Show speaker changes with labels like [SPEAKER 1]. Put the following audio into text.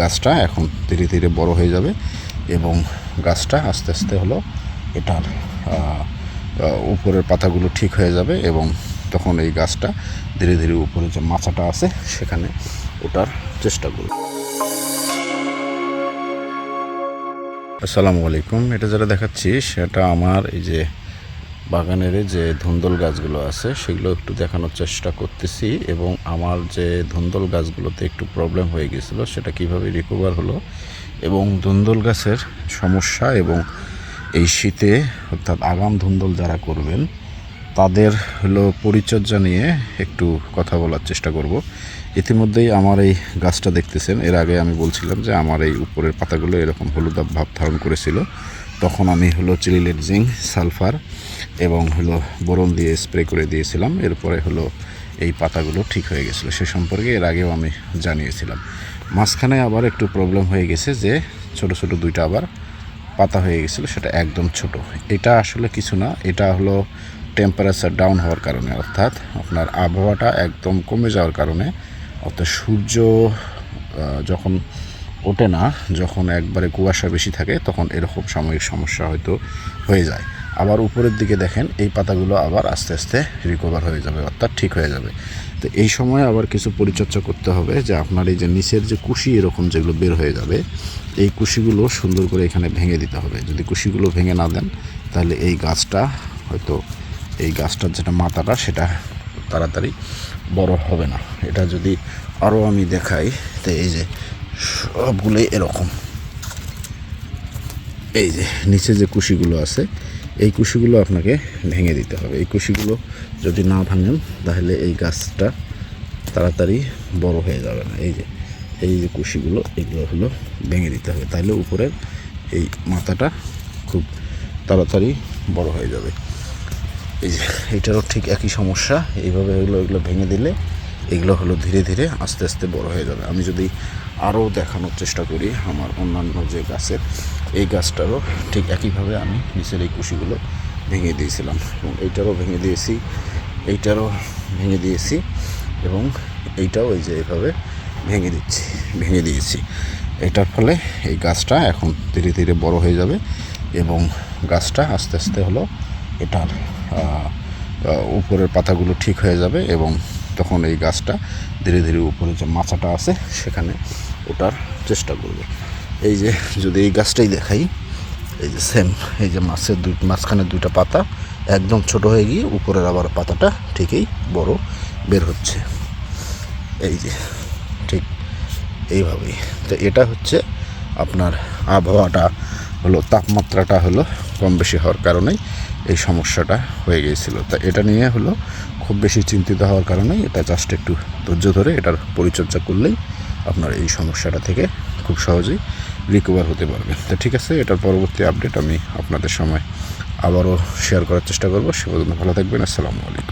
[SPEAKER 1] গাছটা এখন ধীরে ধীরে বড় হয়ে যাবে এবং গাছটা আস্তে আস্তে হলো এটার উপরের পাতাগুলো ঠিক হয়ে যাবে এবং তখন এই গাছটা ধীরে ধীরে উপরে যে মাচাটা আছে সেখানে ওঠার চেষ্টা করবে। আসসালামু আলাইকুম, এটা যেটা দেখাচ্ছি সেটা আমার এই যে বাগানের যে ধুন্দল গাছগুলো আছে, সেগুলো একটু দেখানোর চেষ্টা করতেছি এবং আমার যে ধুন্দল গাছগুলোতে একটু প্রবলেম হয়ে গেছিল, সেটা কীভাবে রিকভার হলো এবং ধুন্দল গাছের সমস্যা এবং এই শীতে অর্থাৎ আগাম ধুন্দল যারা করবেন তাদের হলো পরিচর্যা নিয়ে একটু কথা বলার চেষ্টা করব। ইতিমধ্যেই আমার এই গাছটা দেখতেছেন। এর আগে আমি বলছিলাম যে আমার এই উপরের পাতাগুলো এরকম হলুদাব ভাব ধারণ করেছিল। তখন আমি হলো চিলিলেট জিঙ্ক, সালফার এবং হলো বোরন দিয়ে স্প্রে করে দিয়েছিলাম। এরপরে হলো এই পাতাগুলো ঠিক হয়ে গেছিল। সে সম্পর্কে এর আগেও আমি জানিয়েছিলাম। মাঝখানে আবার একটু প্রবলেম হয়ে গেছে যে ছোট ছোট দুইটা আবার পাতা হয়ে গেছিল, সেটা একদম ছোট। এটা আসলে কিছু না। এটা হলো টেম্পারেচার ডাউন হওয়ার কারণে, অর্থাৎ আপনার আবহাওয়াটা একদম কমে যাওয়ার কারণে, অর্থাৎ সূর্য যখন ওঠে না, যখন একবারে কুয়াশা বেশি থাকে, তখন এরকম সাময়িক সমস্যা হয়তো হয়ে যায়। আবার উপরের দিকে দেখেন, এই পাতাগুলো আবার আস্তে আস্তে রিকভার হয়ে যাবে, অর্থাৎ ঠিক হয়ে যাবে। তো এই সময় আবার কিছু পরিচর্যা করতে হবে, যে আপনার এই যে নিচের যে কুশি এরকম যেগুলো বের হয়ে যাবে, এই কুশিগুলো সুন্দর করে এখানে ভেঙে দিতে হবে। যদি কুশিগুলো ভেঙে না দেন, তাহলে এই গাছটা হয়তো এই গাছটার যেটা মাথাটা, সেটা তাড়াতাড়ি বড় হবে না। এটা যদি আরও আমি দেখাই, তো এই যে সবগুলোই এরকম। এই যে নিচে যে কুশিগুলো আছে, এই কুশিগুলো আপনাকে ভেঙে দিতে হবে। এই কুশিগুলো যদি না ভাঙেন, তাহলে এই গাছটা তাড়াতাড়ি বড় হয়ে যাবে না। এই যে এই যে কুশিগুলো, এগুলো হলো ভেঙে দিতে হবে। তাহলে উপরের এই মাথাটা খুব তাড়াতাড়ি বড় হয়ে যাবে। এই যে, এটারও ঠিক একই সমস্যা। এইভাবে এগুলো এগুলো ভেঙে দিলে এগুলো হলো ধীরে ধীরে আস্তে আস্তে বড় হয়ে যাবে। আমি যদি আরও দেখানোর চেষ্টা করি আমার অন্যান্য যে গাছের, এই গাছটারও ঠিক একইভাবে আমি নিচের এই কুশিগুলো ভেঙে দিয়েছিলাম। এবং এইটারও ভেঙে দিয়েছি, এইটারও ভেঙে দিয়েছি এবং এইটাও এই যে এভাবে ভেঙে দিচ্ছি, ভেঙে দিয়েছি। এটার ফলে এই গাছটা এখন ধীরে ধীরে বড় হয়ে যাবে এবং গাছটা আস্তে আস্তে হলো এটার উপরের পাতাগুলো ঠিক হয়ে যাবে এবং তখন এই গাছটা ধীরে ধীরে উপরে যে মাচাটা আছে সেখানে ওঠার চেষ্টা করবে। এই যে যদি এই গাছটাই দেখাই, এই যে সেম এই যে মাছের দুই মাঝখানে দুইটা পাতা একদম ছোট হয়ে গিয়ে উপরের আবার পাতাটা ঠিকই বড় বের হচ্ছে। এই যে, ঠিক এইভাবেই। তো এটা হচ্ছে আপনার আবহাওয়াটা। হলো তাপমাত্রাটা হলো কম বেশি হওয়ার কারণেই এই সমস্যাটা হয়ে গিয়েছিল। তা এটা নিয়ে হলো খুব বেশি চিন্তিত হওয়ার কারণেই এটা জাস্ট একটু ধৈর্য ধরে এটার পরিচর্যা করলেই আপনার এই সমস্যাটা থেকে খুব সহজেই রিকভার হতে পারবেন। তো ঠিক আছে, এটার পরবর্তী আপডেট আমি আপনাদের সময় আবারও শেয়ার করার চেষ্টা করব। সে পর্যন্ত ভালো থাকবেন, আসসালামু আলাইকুম।